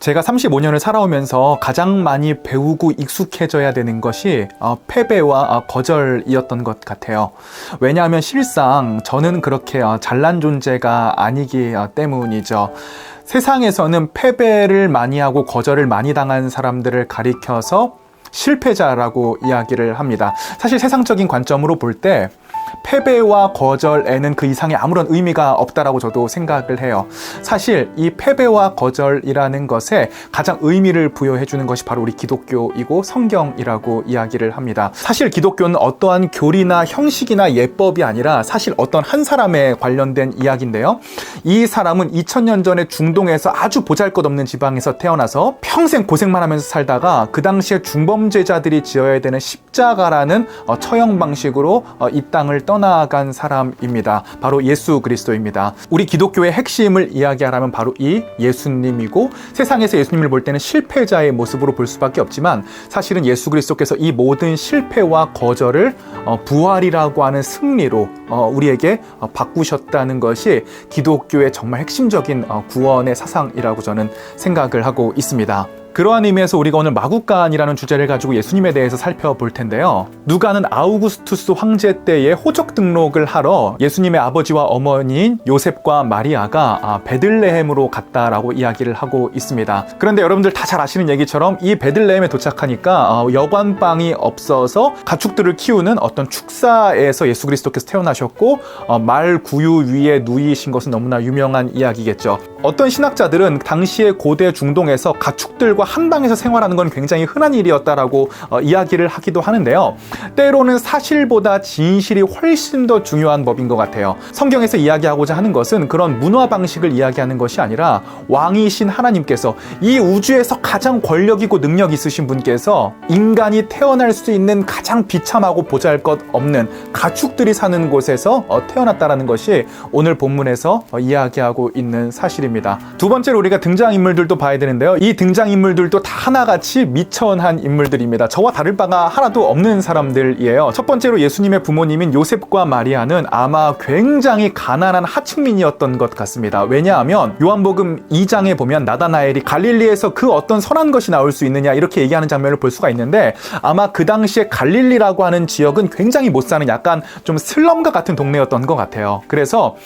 제가 35년을 살아오면서 가장 많이 배우고 익숙해져야 되는 것이 어, 패배와 어, 거절이었던 것 같아요. 왜냐하면 실상 저는 그렇게 어, 잘난 존재가 아니기 어, 때문이죠. 세상에서는 패배를 많이 하고 거절을 많이 당한 사람들을 가리켜서 실패자라고 이야기를 합니다. 사실 세상적인 관점으로 볼때 패배와 거절에는 그 이상의 아무런 의미가 없다라고 저도 생각을 해요. 사실 이 패배와 거절이라는 것에 가장 의미를 부여해 주는 것이 바로 우리 기독교이고 성경이라고 이야기를 합니다. 사실 기독교는 어떠한 교리나 형식이나 예법이 아니라 사실 어떤 한 사람에 관련된 이야기인데요. 이 사람은 2000년 전에 중동에서 아주 보잘것없는 지방에서 태어나서 평생 고생만 하면서 살다가 그 당시에 중범죄자들이 지어야 되는 십자가라는 어, 처형 방식으로 어, 이 땅을 떠나간 사람입니다. 바로 예수 그리스도입니다. 우리 기독교의 핵심을 이야기하라면 바로 이 예수님이고 세상에서 예수님을 볼 때는 실패자의 모습으로 볼 수밖에 없지만 사실은 예수 그리스도께서 이 모든 실패와 거절을 어, 부활이라고 하는 승리로 어, 우리에게 어, 바꾸셨다는 것이 기독교의 정말 핵심적인 어, 구원의 사상이라고 저는 생각을 하고 있습니다. 그러한 의미에서 우리가 오늘 마국간이라는 주제를 가지고 예수님에 대해서 살펴볼 텐데요. 누가는 아우구스투스 황제 때에 호적 등록을 하러 예수님의 아버지와 어머니인 요셉과 마리아가 아, 베들레헴으로 갔다라고 이야기를 하고 있습니다. 그런데 여러분들 다 잘 아시는 얘기처럼 이 베들레헴에 도착하니까 어, 여관방이 없어서 가축들을 키우는 어떤 축사에서 예수 그리스도께서 태어나셨고 어, 말 구유 위에 누이신 것은 너무나 유명한 이야기겠죠. 어떤 신학자들은 당시의 고대 중동에서 가축들과 한 방에서 생활하는 건 굉장히 흔한 일이었다라고 어, 이야기를 하기도 하는데요. 때로는 사실보다 진실이 훨씬 더 중요한 법인 것 같아요. 성경에서 이야기하고자 하는 것은 그런 문화 방식을 이야기하는 것이 아니라 왕이신 하나님께서 이 우주에서 가장 권력 있고 능력 있으신 분께서 인간이 태어날 수 있는 가장 비참하고 보잘것 없는 가축들이 사는 곳에서 어, 태어났다라는 것이 오늘 본문에서 어, 이야기하고 있는 사실입니다. 두 번째로 우리가 등장 인물들도 봐야 되는데요. 이 등장 인물들도 다 하나같이 미천한 인물들입니다. 저와 다를 바가 하나도 없는 사람들이에요. 첫 번째로 예수님의 부모님인 요셉과 마리아는 아마 굉장히 가난한 하층민이었던 것 같습니다. 왜냐하면 요한복음 2장에 보면 나다나엘이 갈릴리에서 그 어떤 선한 것이 나올 수 있느냐 이렇게 얘기하는 장면을 볼 수가 있는데 아마 그 당시에 갈릴리라고 하는 지역은 굉장히 못 사는 약간 좀 슬럼과 같은 동네였던 것 같아요. 그래서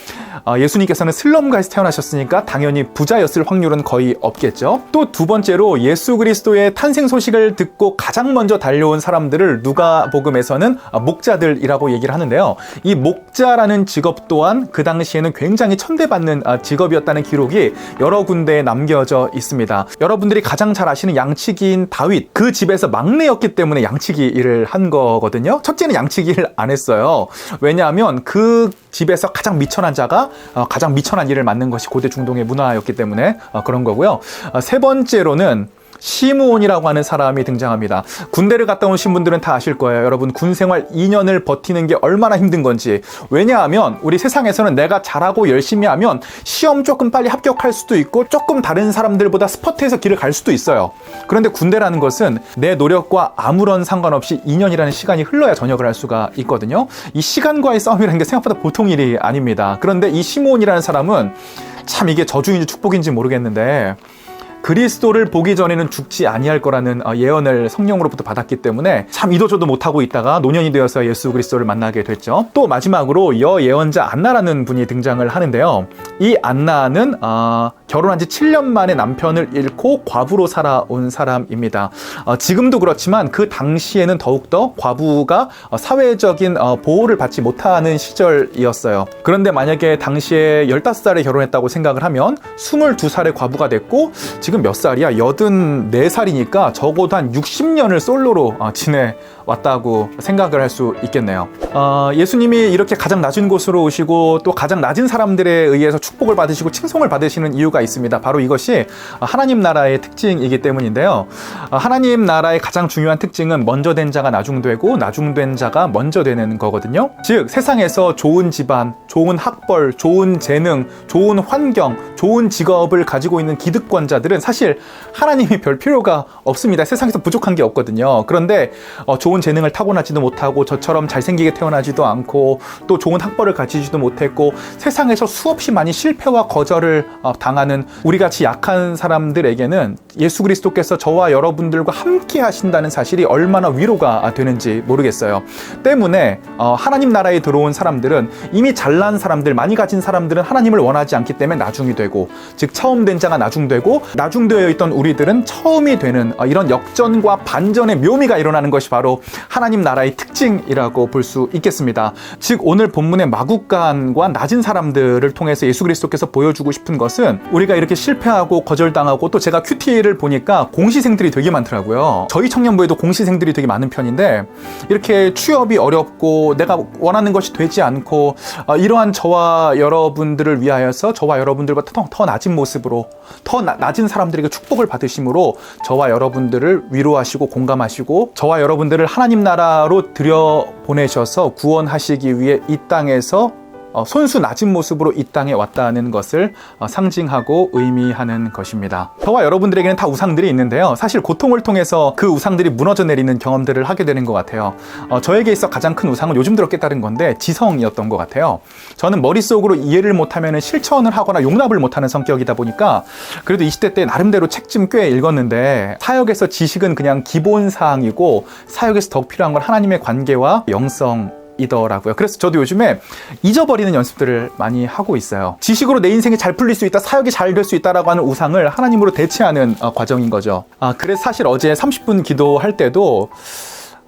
어, 예수님께서는 슬럼가에서 태어나셨으니까 당연히 부자였을 확률은 거의 없겠죠. 또 두 번째로 예수 그리스도의 탄생 소식을 듣고 가장 먼저 달려온 사람들을 누가복음에서는 어, 목자들이라고 얘기를 하는데요. 이 목자라는 직업 또한 그 당시에는 굉장히 천대받는 어, 직업이었다는 기록이 여러 군데에 남겨져 있습니다. 여러분들이 가장 잘 아시는 양치기인 다윗 그 집에서 막내였기 때문에 양치기 일을 한 거거든요. 첫째는 양치기 일을 안 했어요. 왜냐하면 그 집에서 가장 미천한 자가 어, 가장 미천한 일을 맡는 것이 고대 중동의 문화였기 때문에 어, 그런 거고요. 어, 세 번째로는 시므온이라고 하는 사람이 등장합니다. 군대를 갔다 오신 분들은 다 아실 거예요. 여러분 군 생활 2년을 버티는 게 얼마나 힘든 건지. 왜냐하면 우리 세상에서는 내가 잘하고 열심히 하면 시험 조금 빨리 합격할 수도 있고 조금 다른 사람들보다 스퍼트해서 길을 갈 수도 있어요. 그런데 군대라는 것은 내 노력과 아무런 상관없이 2년이라는 시간이 흘러야 전역을 할 수가 있거든요. 이 시간과의 싸움이라는 게 생각보다 보통 일이 아닙니다. 그런데 이 시므온이라는 사람은 참 이게 저주인지 축복인지 모르겠는데 그리스도를 보기 전에는 죽지 아니할 거라는 어, 예언을 성령으로부터 받았기 때문에 참 이도저도 못하고 있다가 노년이 되어서 예수 그리스도를 만나게 됐죠. 또 마지막으로 여 예언자 안나라는 분이 등장을 하는데요. 이 안나는 어, 결혼한 지 7년 만에 남편을 잃고 과부로 살아온 사람입니다. 어, 지금도 그렇지만 그 당시에는 더욱더 과부가 어, 사회적인 어, 보호를 받지 못하는 시절이었어요. 그런데 만약에 당시에 15살에 결혼했다고 생각을 하면 22살에 과부가 됐고 지금 몇 살이야? 84살이니까 적어도 한 60년을 솔로로 어, 지내 왔다고 생각을 할 수 있겠네요. 어, 예수님이 이렇게 가장 낮은 곳으로 오시고 또 가장 낮은 사람들에 의해서 축복을 받으시고 칭송을 받으시는 이유가 있습니다. 바로 이것이 하나님 나라의 특징이기 때문인데요. 어, 하나님 나라의 가장 중요한 특징은 먼저 된 자가 나중되고 나중된 자가 먼저 되는 거거든요. 즉 세상에서 좋은 집안, 좋은 학벌, 좋은 재능, 좋은 환경, 좋은 직업을 가지고 있는 기득권자들은 사실 하나님이 별 필요가 없습니다. 세상에서 부족한 게 없거든요. 그런데 어, 좋은 좋은 재능을 타고나지도 못하고 저처럼 잘생기게 태어나지도 않고 또 좋은 학벌을 가지지도 못했고 세상에서 수없이 많이 실패와 거절을 어, 당하는 우리 같이 약한 사람들에게는 예수 그리스도께서 저와 여러분들과 함께 하신다는 사실이 얼마나 위로가 되는지 모르겠어요. 때문에 어, 하나님 나라에 들어온 사람들은 이미 잘난 사람들, 많이 가진 사람들은 하나님을 원하지 않기 때문에 나중이 되고, 즉 처음 된 자가 나중되고 나중되어 있던 우리들은 처음이 되는 어, 이런 역전과 반전의 묘미가 일어나는 것이 바로 하나님 나라의 특징이라고 볼 수 있겠습니다. 즉 오늘 본문의 마국간과 낮은 사람들을 통해서 예수 그리스도께서 보여주고 싶은 것은 우리가 이렇게 실패하고 거절당하고 또 제가 큐티를 보니까 공시생들이 되게 많더라고요. 저희 청년부에도 공시생들이 되게 많은 편인데 이렇게 취업이 어렵고 내가 원하는 것이 되지 않고 어, 이러한 저와 여러분들을 위하여서 저와 여러분들보다 더, 더 낮은 모습으로 더 나- 낮은 사람들에게 축복을 받으심으로 저와 여러분들을 위로하시고 공감하시고 저와 여러분들을 하나님 나라로 들여 보내셔서 구원하시기 위해 이 땅에서 어, 손수 낮은 모습으로 이 땅에 왔다는 것을 어, 상징하고 의미하는 것입니다. 저와 여러분들에게는 다 우상들이 있는데요. 사실 고통을 통해서 그 우상들이 무너져 내리는 경험들을 하게 되는 것 같아요. 어, 저에게 있어 가장 큰 우상은 요즘 들어 깨달은 건데 지성이었던 것 같아요. 저는 머릿속으로 이해를 못하면 실천을 하거나 용납을 못하는 성격이다 보니까 그래도 20대 때 나름대로 책 좀 꽤 읽었는데 사역에서 지식은 그냥 기본 사항이고 사역에서 더 필요한 건 하나님의 관계와 영성 이더라고요. 그래서 저도 요즘에 잊어버리는 연습들을 많이 하고 있어요. 지식으로 내 인생이 잘 풀릴 수 있다, 사역이 잘 될 수 있다라고 하는 우상을 하나님으로 대체하는 어, 과정인 거죠. 아, 그래서 사실 어제 30분 기도할 때도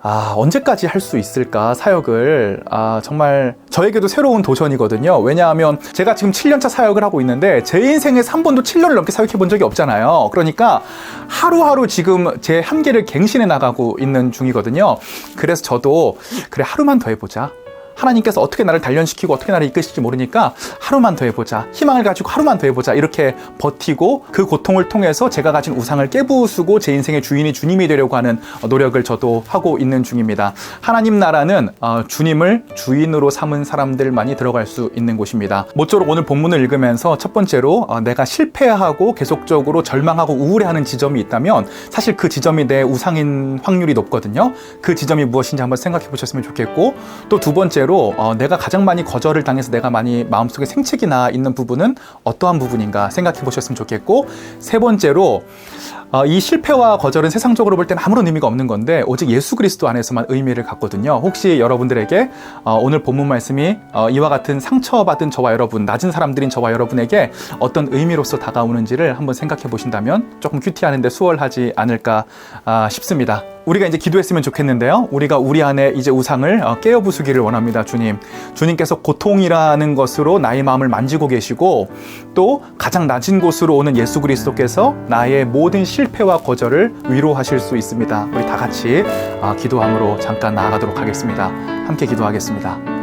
아, 언제까지 할 수 있을까, 사역을. 아, 정말 저에게도 새로운 도전이거든요. 왜냐하면 제가 지금 7년차 사역을 하고 있는데 제 인생에서 한 번도 7년을 넘게 사역해 본 적이 없잖아요. 그러니까 하루하루 지금 제 한계를 갱신해 나가고 있는 중이거든요. 그래서 저도 그래, 하루만 더 해보자. 하나님께서 어떻게 나를 단련시키고 어떻게 나를 이끄실지 모르니까 하루만 더 해보자. 희망을 가지고 하루만 더 해보자. 이렇게 버티고 그 고통을 통해서 제가 가진 우상을 깨부수고 제 인생의 주인이 주님이 되려고 하는 노력을 저도 하고 있는 중입니다. 하나님 나라는 어, 주님을 주인으로 삼은 사람들만이 들어갈 수 있는 곳입니다. 모쪼록 오늘 본문을 읽으면서 첫 번째로 어, 내가 실패하고 계속적으로 절망하고 우울해하는 지점이 있다면 사실 그 지점이 내 우상인 확률이 높거든요. 그 지점이 무엇인지 한번 생각해 보셨으면 좋겠고 또 두 번째로 어, 내가 가장 많이 거절을 당해서 내가 많이 마음속에 생책이 나 있는 부분은 어떠한 부분인가 생각해 보셨으면 좋겠고 세 번째로 어, 이 실패와 거절은 세상적으로 볼 때는 아무런 의미가 없는 건데 오직 예수 그리스도 안에서만 의미를 갖거든요. 혹시 여러분들에게 어, 오늘 본문 말씀이 어, 이와 같은 상처받은 저와 여러분, 낮은 사람들인 저와 여러분에게 어떤 의미로서 다가오는지를 한번 생각해 보신다면 조금 큐티하는데 수월하지 않을까 아, 싶습니다. 우리가 이제 기도했으면 좋겠는데요. 우리가 우리 안에 이제 우상을 어, 깨어 부수기를 원합니다, 주님. 주님께서 고통이라는 것으로 나의 마음을 만지고 계시고 또 가장 낮은 곳으로 오는 예수 그리스도께서 나의 모든 실패와 거절을 위로하실 수 있습니다. 우리 다 같이 아, 기도함으로 잠깐 나아가도록 하겠습니다. 함께 기도하겠습니다.